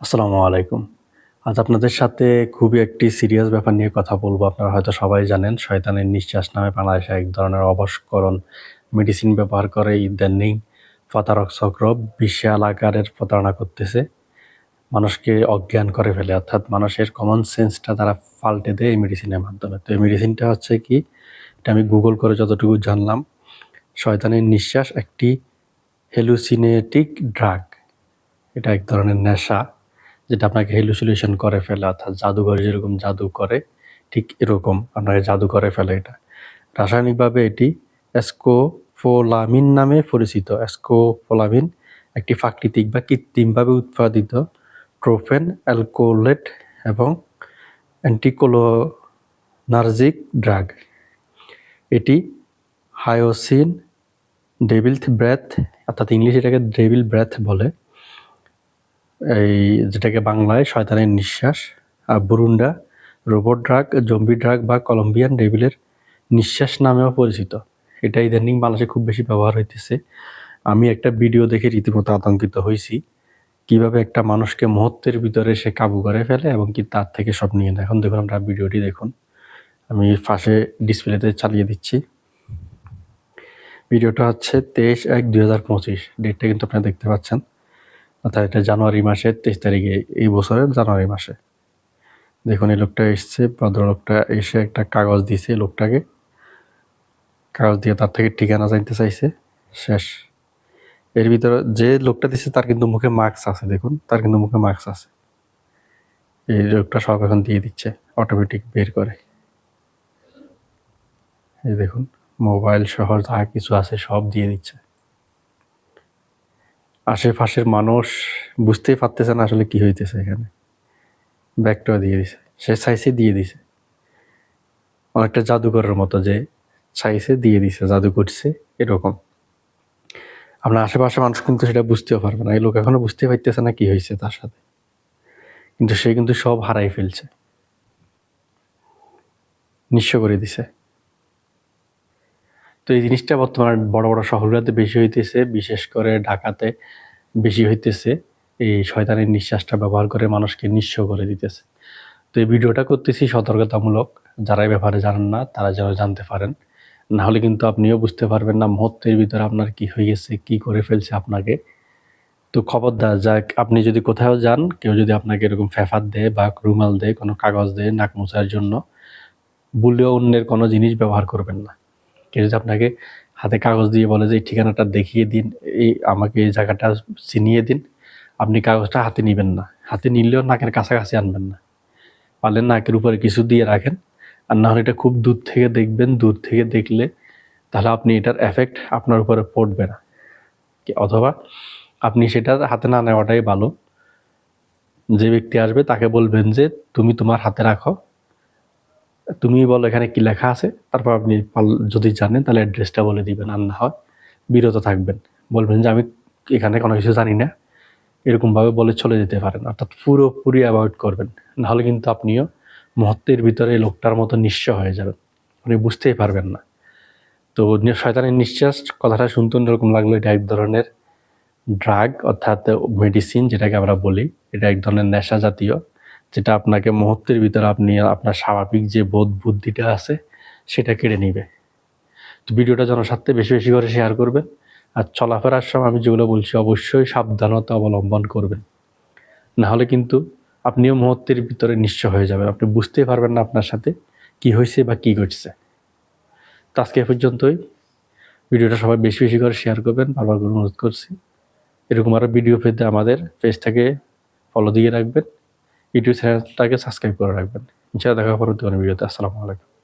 আসসালামু আলাইকুম। আজ আপনাদের সাথে খুবই একটি সিরিয়াস ব্যাপার নিয়ে কথা বলব। আপনারা হয়তো সবাই জানেন, শয়তানের নিঃশ্বাস নামে বাংলাদেশে এক ধরনের অবস্করণ মেডিসিন ব্যবহার করে ইদানিং প্রতারক চক্র বিশাল আকারের প্রতারণা করতেছে। মানুষকে অজ্ঞান করে ফেলে। অর্থাৎ মানুষের কমন সেন্সটা তারা পাল্টে দেয় এই মেডিসিনের মাধ্যমে। তো এই মেডিসিনটা হচ্ছে কি? এটা আমি গুগল করে যতটুকু জানলাম, শয়তানের নিঃশ্বাস একটি হেলুসিনেটিক ড্রাগ এটা এক ধরনের নেশা। যেটা আপনাকে হেলুসিলেশন করে ফেলে, অর্থাৎ জাদুঘর যেরকম জাদু করে, ঠিক এরকম আপনাকে জাদু করে ফেলে এটা। রাসায়নিকভাবে এটি অ্যাসকোফোলামিন নামে পরিচিত। অ্যাসকোফোলামিন একটি প্রাকৃতিক বা কৃত্রিমভাবে উৎপাদিত ট্রোফেন অ্যালকোলেট এবং অ্যান্টিকোলোনার্জিক ড্রাগ। এটি হায়োসিন ডেভিলথ ব্রেথ, অর্থাৎ ইংলিশ এটাকে ডেভিল ব্রেথ বলে। এই যেটাকে বাংলায় শয়তানের নিঃশ্বাস, আর বুরুন্ডা রোবট ড্রাগ, জম্বি ড্রাগ বা কলম্বিয়ান ডেভিলের নিঃশ্বাস নামেও পরিচিত। এটা ইদানিং বাংলাদেশে খুব বেশি ব্যবহার হইতেছে। আমি একটা ভিডিও দেখে রীতিমতো আতঙ্কিত হয়েছি কীভাবে একটা মানুষকে মুহূর্তের ভিতরে সে কাবু করে ফেলে এবং কি তার থেকে সব নিয়ে নেয়। এখন দেখুন আমরা ভিডিওটি দেখুন। আমি পাশে ডিসপ্লেতে চালিয়ে দিচ্ছি। ভিডিওটা হচ্ছে তেইশ এক দুই হাজার পঁচিশ, ডেটটা কিন্তু আপনারা দেখতে পাচ্ছেন। অর্থাৎ এটা জানুয়ারি মাসের তেইশ তারিখে, এই বছরের জানুয়ারি মাসে। দেখুন, এই লোকটা এসছে, ভদ্রলোকটা এসে একটা কাগজ দিছে লোকটাকে। কাগজ দিয়ে তার থেকে ঠিকানা জানতে চাইছে, শেষ। এর ভিতরে যে লোকটা দিছে, তার কিন্তু মুখে মাস্ক আছে, দেখুন, তার কিন্তু মুখে মাস্ক আছে। এই লোকটা সব এখন দিয়ে দিচ্ছে, অটোমেটিক বের করে। এই দেখুন, মোবাইল সহ যা কিছু আছে সব দিয়ে দিচ্ছে। আশেপাশের মানুষ বুঝতেই পারতেছে না আসলে কি হইতেছে এখানে। ব্যাগটাও দিয়ে দিছে। সে চাইছে দিয়ে দিছে। অনেকটা জাদুকরের মতো যে চাইছে দিয়ে দিছে, জাদু করছে, এরকম। আপনার আশেপাশে মানুষ কিন্তু সেটা বুঝতেও পারবে না। এই লোক এখনও বুঝতে পারতেছে না কি হয়েছে তার সাথে। কিন্তু সে কিন্তু সব হারাই ফেলছে। নিঃস্ব করে দিছে। তো এই জিনিসটা বর্তমানে বড় বড় শহরগুলোতে বেশি হইতেছে, বিশেষ করে ঢাকাতে বেশি হইতেছে। এই শয়তানের নিঃশ্বাসটা ব্যবহার করে মানুষকে নিঃস্ব করে দিতেছে। তো এই ভিডিওটা করতেছি সতর্কতামূলক। যারা এই ব্যাপারে জানেন না, তারা যেন জানতে পারেন। না হলে কিন্তু আপনিও বুঝতে পারবেন না মুহূর্তের ভিতরে আপনার কি হয়ে গেছে, কি করে ফেলছে আপনাকে। তো খবরদার, যাক, আপনি যদি কোথাও যান, কেউ যদি আপনাকে এরকম ফেফার দেয় বা রুমাল দেয়, কোনো কাগজ দেয়, নাক মোছার জন্য, বলেও অন্যের কোনো জিনিস ব্যবহার করবেন না। কেউ যদি আপনাকে হাতে কাগজ দিয়ে বলে যে, এই ঠিকানাটা দেখিয়ে দিন, এই আমাকে এই জায়গাটা চিনিয়ে দিন, আপনি কাগজটা হাতে নেবেন না। হাতে নিলেও নাকের কাছাকাছি আনবেন না। পারলেন নাকের উপরে কিছু দিয়ে রাখেন, আর না হলে এটা খুব দূর থেকে দেখবেন। দূর থেকে দেখলে তাহলে আপনি এটার এফেক্ট আপনার উপরে পড়বে না। অথবা আপনি সেটা হাতে না নেওয়াটাই ভালো। যে ব্যক্তি আসবে তাকে বলবেন যে, তুমি তোমার হাতে রাখো। তুমি বলো এখানে কি লেখা আছে? তারপর আপনি যদি জানেন, তাহলে অ্যাড্রেসটা বলে দিবেন আর না হয় বিরত থাকবেন। বলবেন যে, আমি এখানে কোনো কিছু জানি না। এরকমভাবে বলে চলে যেতে পারেন। অর্থাৎ পুরোপুরি অ্যাভয়েড করবেন। নাহলে কিন্তু আপনিও মুহূর্তের ভিতরে লোকটার মতো নিঃস্ব হয়ে যাবেন। আপনি বুঝতেই পারবেন না। তো শয়তানের নিঃশ্বাস কথাটা শুনতে অন্যরকম লাগল এটা এক ধরনের ড্রাগ অর্থাৎ মেডিসিন যেটাকে আমরা বলি, এটা এক ধরনের নেশা জাতীয়। যেটা আপনাকে মুহূর্তের ভিতরে আপনি আপনার স্বাভাবিক যে বোধ বুদ্ধিটা আছে, সেটা কেড়ে নিবে। তো ভিডিওটা জনস্বার্থে বেশি বেশি করে শেয়ার করবেন। আর চলাফেরার সময় আমি যেগুলো বলছি, অবশ্যই সাবধানতা অবলম্বন করবেন। না হলে কিন্তু আপনিও মুহূর্তের ভিতরে নিঃস্ব হয়ে যাবেন। আপনি বুঝতেই পারবেন না আপনার সাথে কি হয়েছে বা কি ঘটছে। তো আজকে পর্যন্তই। ভিডিওটা সবাই বেশি বেশি করে শেয়ার করবেন। বারবার অনুরোধ করছি। এরকম আরও ভিডিও পেতে আমাদের পেজটাকে ফলো দিয়ে রাখবেন। ইউটিউব চ্যানেলটাকে সাবস্ক্রাইব করে রাখবেন। ইনশাআল্লাহ দেখা পরবর্তী কোনো ভিডিওতে। আসসালামু আলাইকুম।